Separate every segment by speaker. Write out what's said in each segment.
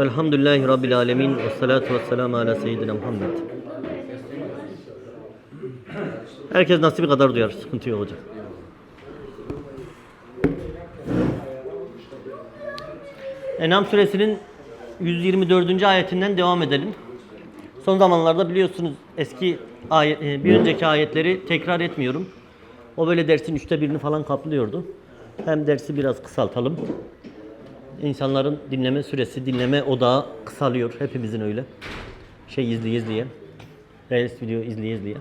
Speaker 1: Elhamdülillahi Rabbil Alemin ve salatu ve selamu ala seyyidina Muhammed. Herkes nasibi kadar duyar. Sıkıntı yok hocam. Enam suresinin 124. ayetinden devam edelim. Son zamanlarda biliyorsunuz eski ayet, e, bir önceki ayetleri tekrar etmiyorum. O böyle dersin üçte birini falan kaplıyordu. Hem dersi biraz kısaltalım. İnsanların dinleme süresi, dinleme odağı kısalıyor. Hepimizin öyle. Şey izleye izleye. Reels video izleye izleye.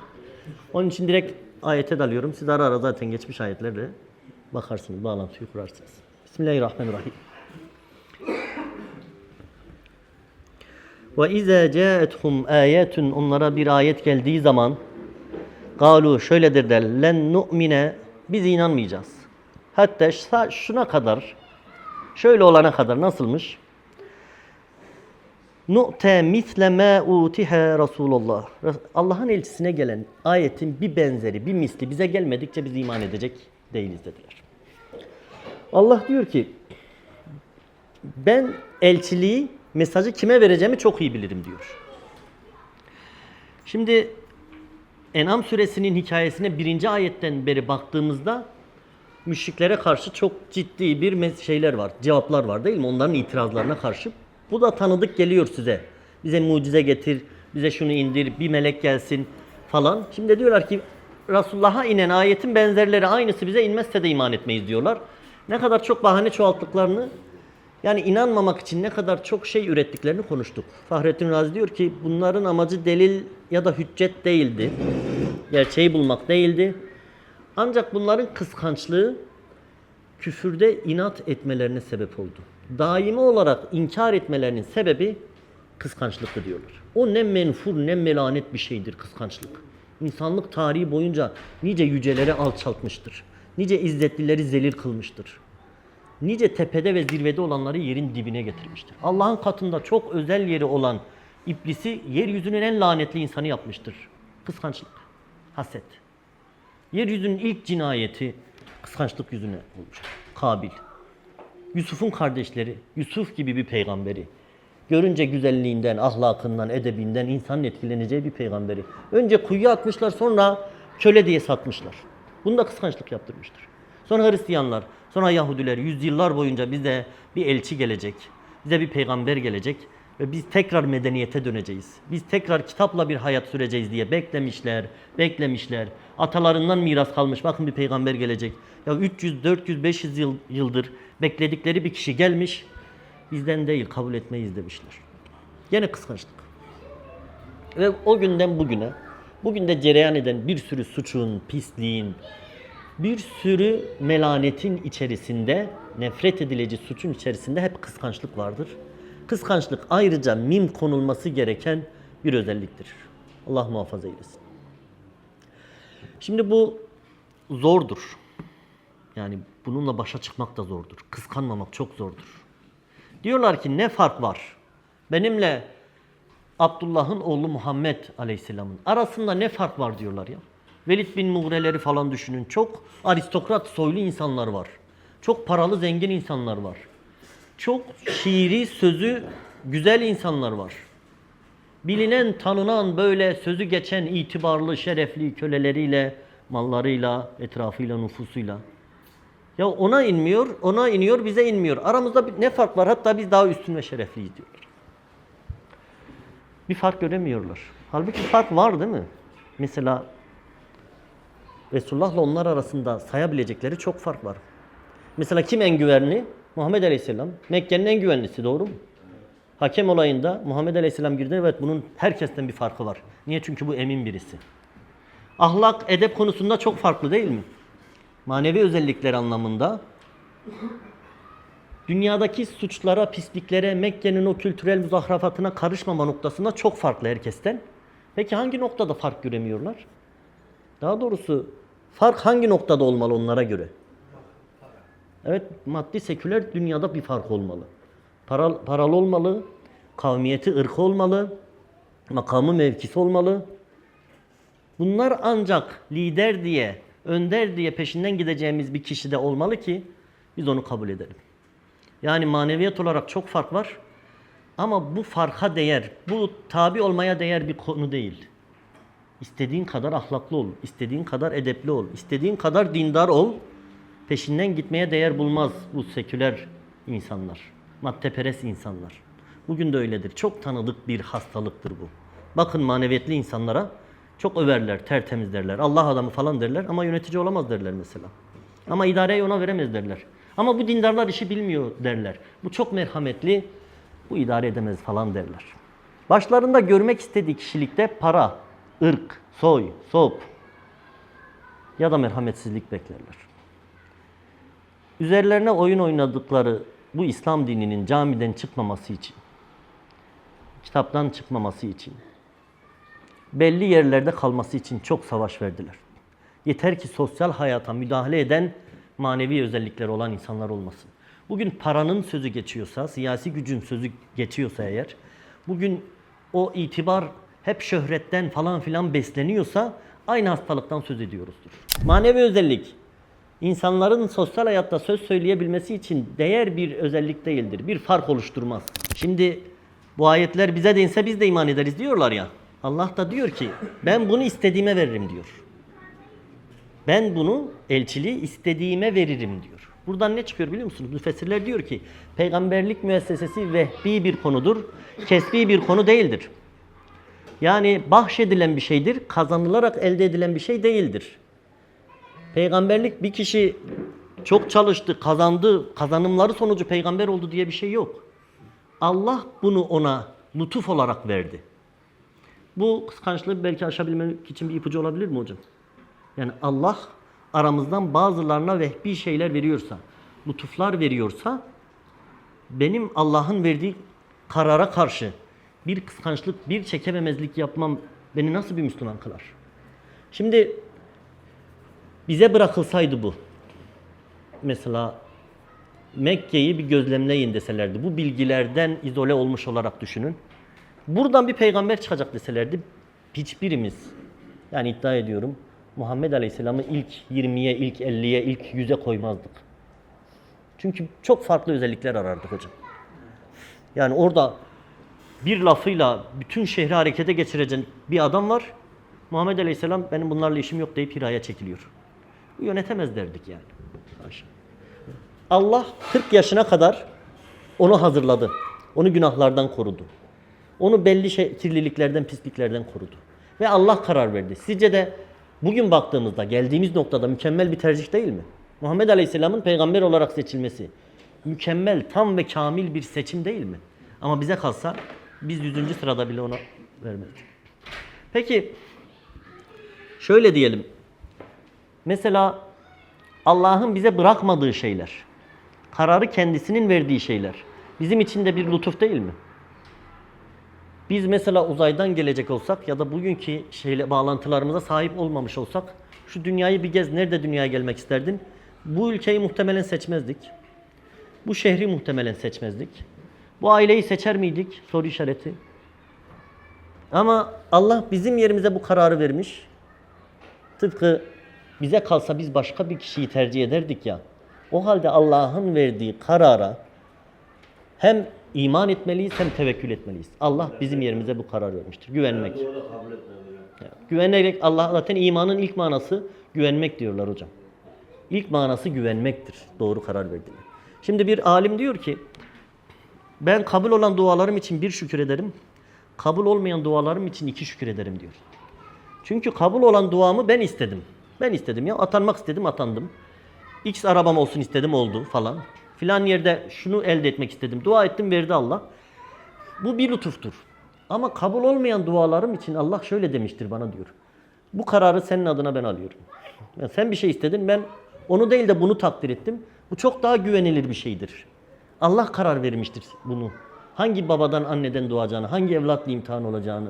Speaker 1: Onun için direkt ayete dalıyorum. Siz ara ara zaten geçmiş ayetlerle bakarsınız, bağlantıyı kurarsınız. Bismillahirrahmanirrahim. Ve izâ câethum âyetun onlara bir ayet geldiği zaman galu şöyledir der len nu'mine biz inanmayacağız. Hatta şuna kadar şöyle olana kadar nasılmış? Nu'te misle ma utihe Resulullah. Allah'ın elçisine gelen ayetin bir benzeri, bir misli bize gelmedikçe biz iman edecek değiliz dediler. Allah diyor ki ben elçiliği, mesajı kime vereceğimi çok iyi bilirim diyor. Şimdi En'am suresinin hikayesine birinci ayetten beri baktığımızda müşriklere karşı çok ciddi bir şeyler var, cevaplar var değil mi? Onların itirazlarına karşı. Bu da tanıdık geliyor size. Bize mucize getir, bize şunu indir, bir melek gelsin falan. Şimdi diyorlar ki Resulullah'a inen ayetin benzerleri aynısı bize inmezse de iman etmeyiz diyorlar. Ne kadar çok bahane çoğalttıklarını yani inanmamak için ne kadar çok şey ürettiklerini konuştuk. Fahrettin Razi diyor ki bunların amacı delil ya da hüccet değildi. Gerçeği bulmak değildi. Ancak bunların kıskançlığı küfürde inat etmelerine sebep oldu. Daimi olarak inkar etmelerinin sebebi kıskançlıktı diyorlar. O ne menfur ne melanet bir şeydir kıskançlık. İnsanlık tarihi boyunca nice yüceleri alçaltmıştır. Nice izzetlileri zelil kılmıştır nice tepede ve zirvede olanları yerin dibine getirmiştir. Allah'ın katında çok özel yeri olan iblisi yeryüzünün en lanetli insanı yapmıştır. Kıskançlık, haset. Yeryüzünün ilk cinayeti kıskançlık yüzüne olmuştur. Kabil. Yusuf'un kardeşleri, Yusuf gibi bir peygamberi. Görünce güzelliğinden, ahlakından, edebinden insanın etkileneceği bir peygamberi. Önce kuyuya atmışlar sonra köle diye satmışlar. Bunu da kıskançlık yaptırmıştır. Sonra Hristiyanlar, sonra Yahudiler yüzyıllar boyunca bize bir elçi gelecek, bize bir peygamber gelecek biz tekrar medeniyete döneceğiz. Biz tekrar kitapla bir hayat süreceğiz diye beklemişler, beklemişler. Atalarından miras kalmış. Bakın bir peygamber gelecek. Ya 300, 400, 500 yıl, yıldır bekledikleri bir kişi gelmiş. Bizden değil kabul etmeyiz demişler. Gene kıskançlık. Ve o günden bugüne, bugün de cereyan eden bir sürü suçun, pisliğin, bir sürü melanetin içerisinde, nefret edilecek suçun içerisinde hep kıskançlık vardır. Kıskançlık ayrıca mim konulması gereken bir özelliktir. Allah muhafaza eylesin. Şimdi bu zordur. Yani bununla başa çıkmak da zordur. Kıskanmamak çok zordur. Diyorlar ki ne fark var? Benimle Abdullah'ın oğlu Muhammed Aleyhisselam'ın arasında ne fark var diyorlar ya. Velid bin Muğreleri falan düşünün. Çok aristokrat soylu insanlar var. Çok paralı zengin insanlar var. Çok şiiri sözü güzel insanlar var. Bilinen, tanınan böyle sözü geçen itibarlı, şerefli köleleriyle, mallarıyla, etrafıyla, nüfusuyla. Ya ona inmiyor, ona iniyor, bize inmiyor. Aramızda ne fark var? Hatta biz daha üstün ve şerefliyiz diyorlar. Bir fark göremiyorlar. Halbuki fark var değil mi? Mesela Resulullah'la onlar arasında sayabilecekleri çok fark var. Mesela kim en güvenli? Muhammed Aleyhisselam. Mekke'nin en güvenlisi doğru mu? Hakem olayında Muhammed Aleyhisselam girdi. Evet bunun herkesten bir farkı var. Niye? Çünkü bu emin birisi. Ahlak, edep konusunda çok farklı değil mi? Manevi özellikler anlamında. Dünyadaki suçlara, pisliklere, Mekke'nin o kültürel muzahrafatına karışmama noktasında çok farklı herkesten. Peki hangi noktada fark göremiyorlar? Daha doğrusu fark hangi noktada olmalı onlara göre? Evet maddi seküler dünyada bir fark olmalı. Paral, paralı olmalı, kavmiyeti, ırkı olmalı, makamı, mevkisi olmalı. Bunlar ancak lider diye, önder diye peşinden gideceğimiz bir kişi de olmalı ki biz onu kabul edelim. Yani maneviyat olarak çok fark var. Ama bu farka değer, bu tabi olmaya değer bir konu değil. İstediğin kadar ahlaklı ol, istediğin kadar edepli ol, istediğin kadar dindar ol. Peşinden gitmeye değer bulmaz bu seküler insanlar, maddeperest insanlar. Bugün de öyledir. Çok tanıdık bir hastalıktır bu. Bakın maneviyetli insanlara çok överler, tertemiz derler, Allah adamı falan derler ama yönetici olamaz derler mesela. Ama idareyi ona veremez derler. Ama bu dindarlar işi bilmiyor derler. Bu çok merhametli, bu idare edemez falan derler. Başlarında görmek istediği kişilikte para, ırk, soy, sop ya da merhametsizlik beklerler. Üzerlerine oyun oynadıkları bu İslam dininin camiden çıkmaması için, kitaptan çıkmaması için, belli yerlerde kalması için çok savaş verdiler. Yeter ki sosyal hayata müdahale eden manevi özellikleri olan insanlar olmasın. Bugün paranın sözü geçiyorsa, siyasi gücün sözü geçiyorsa eğer, bugün o itibar hep şöhretten falan filan besleniyorsa aynı hastalıktan söz ediyoruzdur. Manevi özellik insanların sosyal hayatta söz söyleyebilmesi için değer bir özellik değildir. Bir fark oluşturmaz. Şimdi bu ayetler bize de inse biz de iman ederiz diyorlar ya. Allah da diyor ki ben bunu istediğime veririm diyor. Ben bunu elçiliği istediğime veririm diyor. Buradan ne çıkıyor biliyor musunuz? Müfessirler diyor ki peygamberlik müessesesi vehbi bir konudur. Kesbi bir konu değildir. Yani bahşedilen bir şeydir, kazanılarak elde edilen bir şey değildir. Peygamberlik bir kişi çok çalıştı, kazandı, kazanımları sonucu peygamber oldu diye bir şey yok. Allah bunu ona lütuf olarak verdi. Bu kıskançlığı belki aşabilmek için bir ipucu olabilir mi hocam? Yani Allah aramızdan bazılarına vehbi şeyler veriyorsa, lütuflar veriyorsa benim Allah'ın verdiği karara karşı bir kıskançlık, bir çekememezlik yapmam beni nasıl bir Müslüman kılar? Şimdi bize bırakılsaydı bu. Mesela Mekke'yi bir gözlemleyin deselerdi. Bu bilgilerden izole olmuş olarak düşünün. Buradan bir peygamber çıkacak deselerdi. Hiçbirimiz yani iddia ediyorum Muhammed Aleyhisselam'ı ilk 20'ye, ilk 50'ye, ilk 100'e koymazdık. Çünkü çok farklı özellikler arardık hocam. Yani orada bir lafıyla bütün şehri harekete geçirecek bir adam var. Muhammed Aleyhisselam benim bunlarla işim yok deyip Hira'ya çekiliyor. Yönetemez derdik yani. Allah 40 yaşına kadar onu hazırladı. Onu günahlardan korudu. Onu belli şey, kirliliklerden, pisliklerden korudu. Ve Allah karar verdi. Sizce de bugün baktığımızda geldiğimiz noktada mükemmel bir tercih değil mi? Muhammed Aleyhisselam'ın peygamber olarak seçilmesi mükemmel, tam ve kamil bir seçim değil mi? Ama bize kalsa biz yüzüncü sırada bile ona vermedik. Peki şöyle diyelim. Mesela Allah'ın bize bırakmadığı şeyler, kararı kendisinin verdiği şeyler bizim için de bir lütuf değil mi? Biz mesela uzaydan gelecek olsak ya da bugünkü şeyle bağlantılarımıza sahip olmamış olsak şu dünyayı bir gez nerede dünyaya gelmek isterdin? Bu ülkeyi muhtemelen seçmezdik. Bu şehri muhtemelen seçmezdik. Bu aileyi seçer miydik? Soru işareti. Ama Allah bizim yerimize bu kararı vermiş. Tıpkı bize kalsa biz başka bir kişiyi tercih ederdik ya. O halde Allah'ın verdiği karara hem iman etmeliyiz hem tevekkül etmeliyiz. Allah bizim yerimize bu karar vermiştir. Güvenmek. Güvenerek Allah zaten imanın ilk manası güvenmek diyorlar hocam. İlk manası güvenmektir. Doğru karar verdiğine. Şimdi bir alim diyor ki ben kabul olan dualarım için bir şükür ederim. Kabul olmayan dualarım için iki şükür ederim diyor. Çünkü kabul olan duamı ben istedim. Ben istedim ya atanmak istedim atandım. X arabam olsun istedim oldu falan. Filan yerde şunu elde etmek istedim. Dua ettim verdi Allah. Bu bir lütuftur. Ama kabul olmayan dualarım için Allah şöyle demiştir bana diyor. Bu kararı senin adına ben alıyorum. Yani sen bir şey istedin ben onu değil de bunu takdir ettim. Bu çok daha güvenilir bir şeydir. Allah karar vermiştir bunu. Hangi babadan anneden doğacağını, hangi evlatla imtihan olacağını,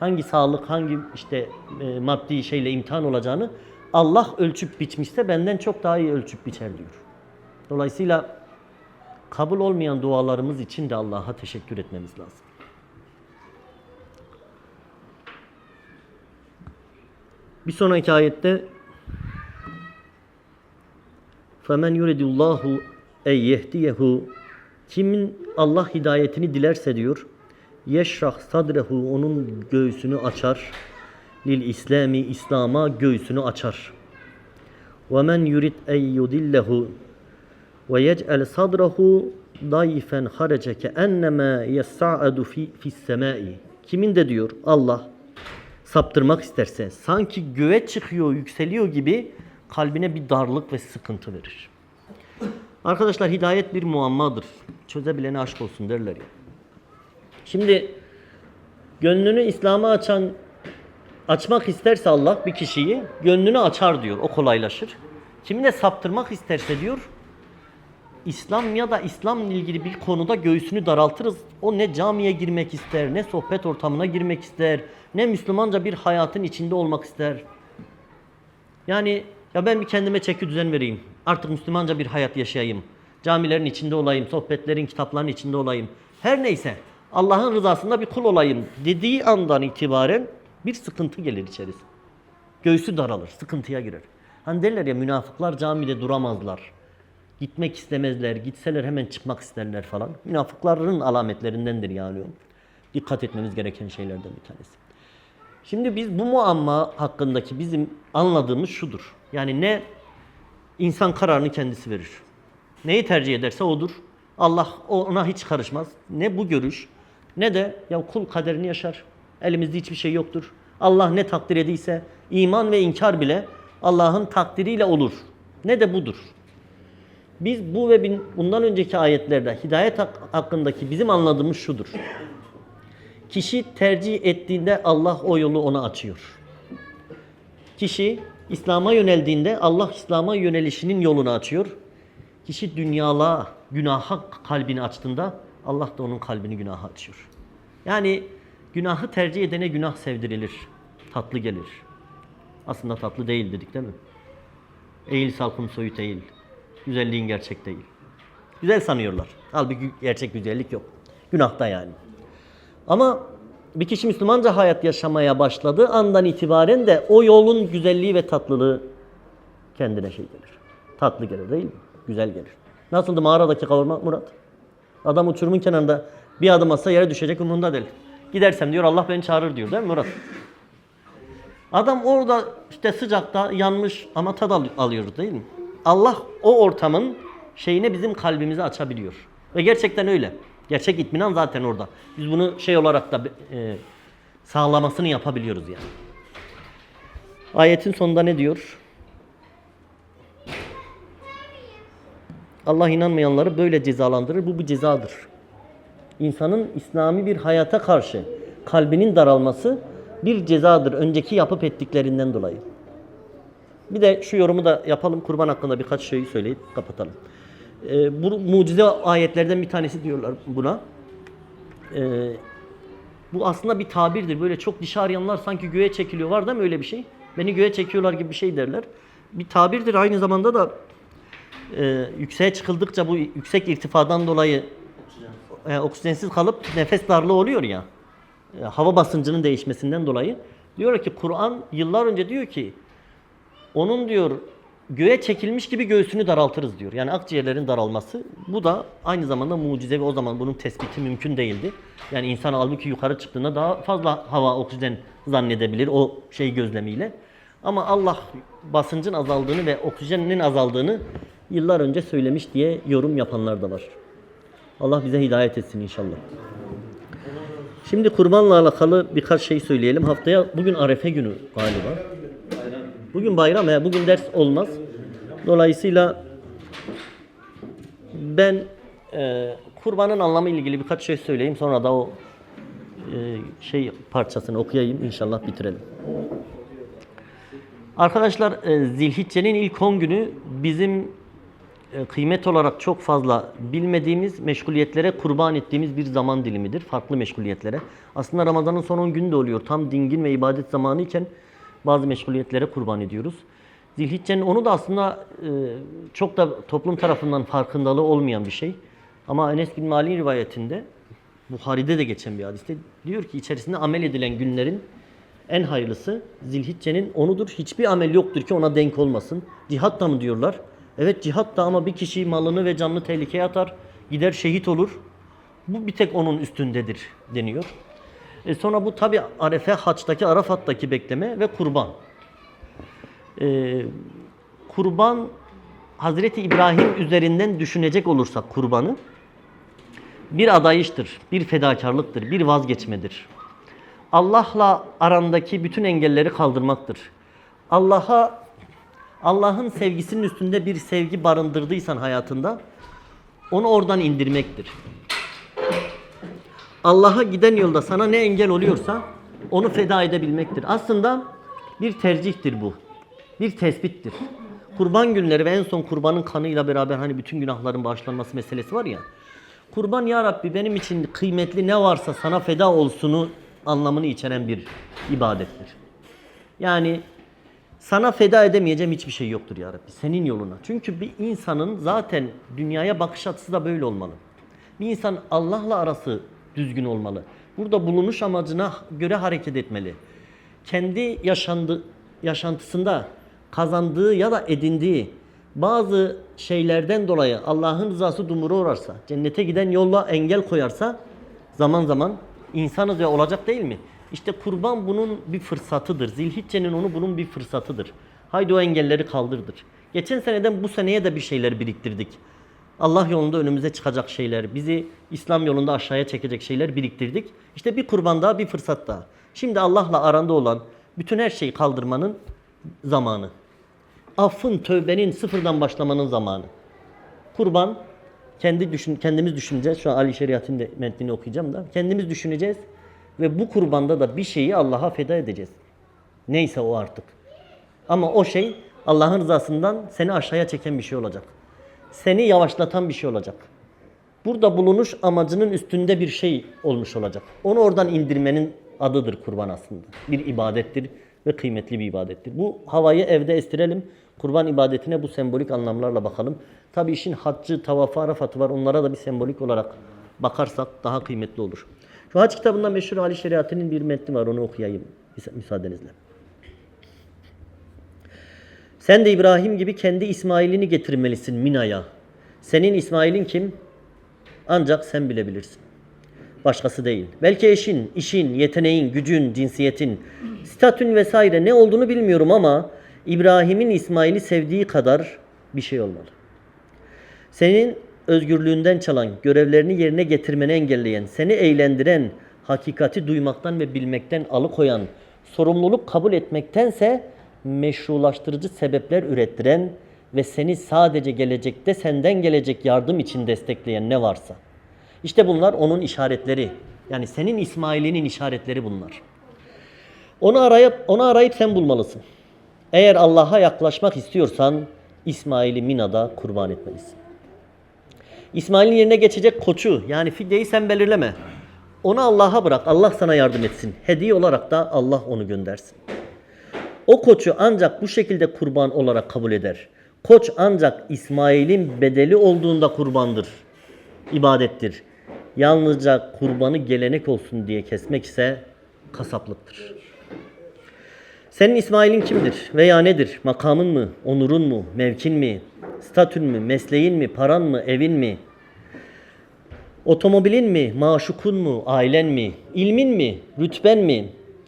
Speaker 1: hangi sağlık, hangi işte e, maddi şeyle imtihan olacağını Allah ölçüp biçmişse benden çok daha iyi ölçüp biçer diyor. Dolayısıyla kabul olmayan dualarımız için de Allah'a teşekkür etmemiz lazım. Bir sonraki ayette فَمَنْ يُرِدُ اللّٰهُ اَنْ يَهْدِيَهُ Kimin Allah hidayetini dilerse diyor. Yeşrah sadrehu onun göğsünü açar. Lil İslami İslam'a göğsünü açar. Ve men yurid en yudillehu ve yec'el sadrahu dayfen hareceke ennema yes'adu fi fis semai. Kimin de diyor Allah saptırmak isterse sanki göğe çıkıyor, yükseliyor gibi kalbine bir darlık ve sıkıntı verir. Arkadaşlar hidayet bir muammadır. Çözebilene aşk olsun derler ya. Şimdi gönlünü İslam'a açan açmak isterse Allah bir kişiyi gönlünü açar diyor. O kolaylaşır. Kimine saptırmak isterse diyor İslam ya da İslam'la ilgili bir konuda göğsünü daraltırız. O ne camiye girmek ister, ne sohbet ortamına girmek ister, ne Müslümanca bir hayatın içinde olmak ister. Yani ya ben bir kendime çeki düzen vereyim. Artık Müslümanca bir hayat yaşayayım. Camilerin içinde olayım, sohbetlerin, kitapların içinde olayım. Her neyse Allah'ın rızasında bir kul olayım dediği andan itibaren bir sıkıntı gelir içerisine. Göğsü daralır, sıkıntıya girer. Hani derler ya münafıklar camide duramazlar. Gitmek istemezler, gitseler hemen çıkmak isterler falan. Münafıkların alametlerindendir yani. Dikkat etmemiz gereken şeylerden bir tanesi. Şimdi biz bu muamma hakkındaki bizim anladığımız şudur. Yani ne insan kararını kendisi verir. Neyi tercih ederse odur. Allah ona hiç karışmaz. Ne bu görüş ne de ya kul kaderini yaşar. Elimizde hiçbir şey yoktur. Allah ne takdir ediyse iman ve inkar bile Allah'ın takdiriyle olur. Ne de budur. Biz bu ve bundan önceki ayetlerde hidayet hak- hakkındaki bizim anladığımız şudur. Kişi tercih ettiğinde Allah o yolu ona açıyor. Kişi İslam'a yöneldiğinde Allah İslam'a yönelişinin yolunu açıyor. Kişi dünyalığa, günaha kalbini açtığında Allah da onun kalbini günaha açıyor. Yani günahı tercih edene günah sevdirilir. Tatlı gelir. Aslında tatlı değil dedik değil mi? Eğil salkım soyut eğil. Güzelliğin gerçek değil. Güzel sanıyorlar. Halbuki gerçek güzellik yok. Günahta yani. Ama bir kişi Müslümanca hayat yaşamaya başladığı andan itibaren de o yolun güzelliği ve tatlılığı kendine şey gelir. Tatlı gelir değil mi? Güzel gelir. Nasıldı mağaradaki kavurma Murat? Adam uçurumun kenarında bir adım atsa yere düşecek umurunda değil. Gidersem diyor Allah beni çağırır diyor değil mi Murat? Adam orada işte sıcakta yanmış ama tad al- alıyoruz değil mi? Allah o ortamın şeyine bizim kalbimizi açabiliyor. Ve gerçekten öyle. Gerçek itminan zaten orada. Biz bunu şey olarak da e, sağlamasını yapabiliyoruz yani. Ayetin sonunda ne diyor? Allah inanmayanları böyle cezalandırır. Bu bir cezadır. İnsanın İslami bir hayata karşı kalbinin daralması bir cezadır. Önceki yapıp ettiklerinden dolayı. Bir de şu yorumu da yapalım. Kurban hakkında birkaç şey söyleyip kapatalım. Ee, bu mucize ayetlerden bir tanesi diyorlar buna. Ee, bu aslında bir tabirdir. Böyle çok dişi arayanlar sanki göğe çekiliyor. Var değil mi öyle bir şey? Beni göğe çekiyorlar gibi bir şey derler. Bir tabirdir. Aynı zamanda da e, yükseğe çıkıldıkça bu yüksek irtifadan dolayı e, oksijensiz kalıp nefes darlığı oluyor ya. e, hava basıncının değişmesinden dolayı. Diyor ki Kur'an yıllar önce diyor ki onun diyor göğe çekilmiş gibi göğsünü daraltırız diyor. Yani akciğerlerin daralması. Bu da aynı zamanda mucize ve o zaman bunun tespiti mümkün değildi. Yani insan halbuki yukarı çıktığında daha fazla hava oksijen zannedebilir o şey gözlemiyle. Ama Allah basıncın azaldığını ve oksijenin azaldığını yıllar önce söylemiş diye yorum yapanlar da var. Allah bize hidayet etsin inşallah. Şimdi kurbanla alakalı birkaç şey söyleyelim. Haftaya bugün Arefe günü galiba. Bugün bayram ya bugün ders olmaz. Dolayısıyla ben e, kurbanın anlamı ilgili birkaç şey söyleyeyim. Sonra da o e, şey parçasını okuyayım inşallah bitirelim. Arkadaşlar e, Zilhicce'nin ilk 10 günü bizim e, kıymet olarak çok fazla bilmediğimiz meşguliyetlere kurban ettiğimiz bir zaman dilimidir. Farklı meşguliyetlere. Aslında Ramazan'ın son 10 günü de oluyor. Tam dingin ve ibadet zamanı iken bazı meşguliyetlere kurban ediyoruz. Zilhicce'nin onu da aslında e, çok da toplum tarafından farkındalığı olmayan bir şey. Ama Enes bin Malik'in rivayetinde Buhari'de de geçen bir hadiste diyor ki içerisinde amel edilen günlerin en hayırlısı Zilhicce'nin onudur. Hiçbir amel yoktur ki ona denk olmasın. Cihat da mı diyorlar? Evet cihat da ama bir kişi malını ve canını tehlikeye atar. gider şehit olur. Bu bir tek onun üstündedir deniyor. E sonra bu tabi Arefe, Haç'taki, Arafat'taki bekleme ve kurban. E, kurban Hazreti İbrahim üzerinden düşünecek olursak kurbanı bir adayıştır, bir fedakarlıktır, bir vazgeçmedir. Allah'la arandaki bütün engelleri kaldırmaktır. Allah'a Allah'ın sevgisinin üstünde bir sevgi barındırdıysan hayatında onu oradan indirmektir. Allah'a giden yolda sana ne engel oluyorsa onu feda edebilmektir. Aslında bir tercihtir bu. Bir tespittir. Kurban günleri ve en son kurbanın kanıyla beraber hani bütün günahların bağışlanması meselesi var ya. Kurban ya Rabbi benim için kıymetli ne varsa sana feda olsunu anlamını içeren bir ibadettir. Yani sana feda edemeyeceğim hiçbir şey yoktur ya Rabbi. Senin yoluna. Çünkü bir insanın zaten dünyaya bakış açısı da böyle olmalı. Bir insan Allah'la arası düzgün olmalı. Burada bulunuş amacına göre hareket etmeli. Kendi yaşandı, yaşantısında kazandığı ya da edindiği bazı şeylerden dolayı Allah'ın rızası dumura uğrarsa, cennete giden yolla engel koyarsa zaman zaman insanız ve olacak değil mi? İşte kurban bunun bir fırsatıdır. Zilhicce'nin onu bunun bir fırsatıdır. Haydi o engelleri kaldırdır. Geçen seneden bu seneye de bir şeyler biriktirdik. Allah yolunda önümüze çıkacak şeyler, bizi İslam yolunda aşağıya çekecek şeyler biriktirdik. İşte bir kurban daha, bir fırsat daha. Şimdi Allah'la aranda olan bütün her şeyi kaldırmanın zamanı. Affın, tövbenin sıfırdan başlamanın zamanı. Kurban kendi düşün, kendimiz düşüneceğiz. Şu an Ali Şeriat'ın metnini okuyacağım da. Kendimiz düşüneceğiz ve bu kurbanda da bir şeyi Allah'a feda edeceğiz. Neyse o artık. Ama o şey Allah'ın rızasından seni aşağıya çeken bir şey olacak. Seni yavaşlatan bir şey olacak. Burada bulunuş amacının üstünde bir şey olmuş olacak. Onu oradan indirmenin adıdır kurban aslında. Bir ibadettir ve kıymetli bir ibadettir. Bu havayı evde estirelim. Kurban ibadetine bu sembolik anlamlarla bakalım. Tabi işin haccı, tavafı, arafatı var. Onlara da bir sembolik olarak bakarsak daha kıymetli olur. Şu hac kitabında meşhur Ali Şeriatı'nın bir metni var. Onu okuyayım müsaadenizle. Sen de İbrahim gibi kendi İsmail'ini getirmelisin Mina'ya. Senin İsmail'in kim? Ancak sen bilebilirsin. Başkası değil. Belki eşin, işin, yeteneğin, gücün, cinsiyetin, statün vesaire ne olduğunu bilmiyorum ama İbrahim'in İsmail'i sevdiği kadar bir şey olmalı. Senin özgürlüğünden çalan, görevlerini yerine getirmeni engelleyen, seni eğlendiren, hakikati duymaktan ve bilmekten alıkoyan, sorumluluk kabul etmektense meşrulaştırıcı sebepler ürettiren ve seni sadece gelecekte senden gelecek yardım için destekleyen ne varsa. İşte bunlar onun işaretleri. Yani senin İsmail'inin işaretleri bunlar. Onu arayıp onu arayıp sen bulmalısın. Eğer Allah'a yaklaşmak istiyorsan İsmail'i Mina'da kurban etmelisin. İsmail'in yerine geçecek koçu yani fidyeyi sen belirleme. Onu Allah'a bırak. Allah sana yardım etsin. Hediye olarak da Allah onu göndersin. O koçu ancak bu şekilde kurban olarak kabul eder. Koç ancak İsmail'in bedeli olduğunda kurbandır. ibadettir. Yalnızca kurbanı gelenek olsun diye kesmek ise kasaplıktır. Senin İsmail'in kimdir veya nedir? Makamın mı, onurun mu, mevkin mi, statün mü, mesleğin mi, paran mı, evin mi? Otomobilin mi, maşukun mu, ailen mi, ilmin mi, rütben mi,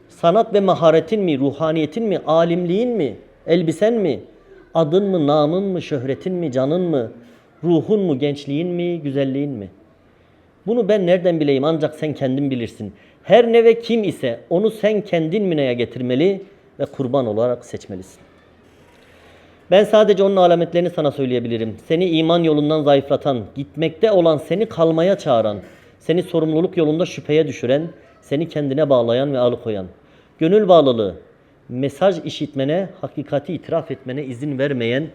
Speaker 1: sanat ve maharetin mi, ruhaniyetin mi, alimliğin mi, elbisen mi, adın mı, namın mı, şöhretin mi, canın mı, ruhun mu, gençliğin mi, güzelliğin mi? Bunu ben nereden bileyim ancak sen kendin bilirsin. Her ne ve kim ise onu sen kendin minaya getirmeli ve kurban olarak seçmelisin. Ben sadece onun alametlerini sana söyleyebilirim. Seni iman yolundan zayıflatan, gitmekte olan seni kalmaya çağıran, seni sorumluluk yolunda şüpheye düşüren, seni kendine bağlayan ve alıkoyan. Gönül bağlılığı, mesaj işitmene, hakikati itiraf etmene izin vermeyen,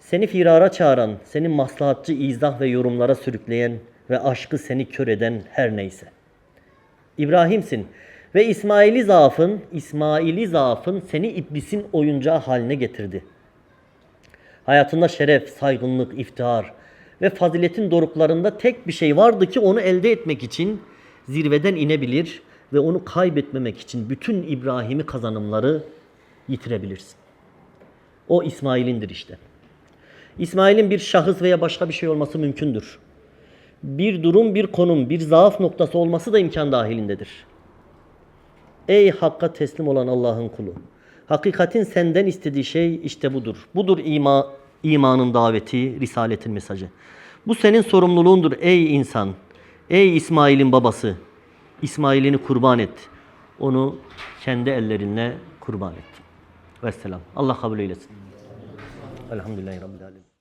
Speaker 1: seni firara çağıran, seni maslahatçı izah ve yorumlara sürükleyen ve aşkı seni kör eden her neyse. İbrahim'sin ve İsmail'i zaafın, İsmail'i zaafın seni iblisin oyuncağı haline getirdi. Hayatında şeref, saygınlık, iftihar ve faziletin doruklarında tek bir şey vardı ki onu elde etmek için zirveden inebilir ve onu kaybetmemek için bütün İbrahim'i kazanımları yitirebilirsin. O İsmail'indir işte. İsmail'in bir şahıs veya başka bir şey olması mümkündür. bir durum, bir konum, bir zaaf noktası olması da imkan dahilindedir. Ey hakka teslim olan Allah'ın kulu. Hakikatin senden istediği şey işte budur. Budur ima, imanın daveti, risaletin mesajı. Bu senin sorumluluğundur ey insan. Ey İsmail'in babası. İsmail'ini kurban et. Onu kendi ellerinle kurban et. Vesselam. Allah kabul eylesin. Elhamdülillahi Rabbil Alemin.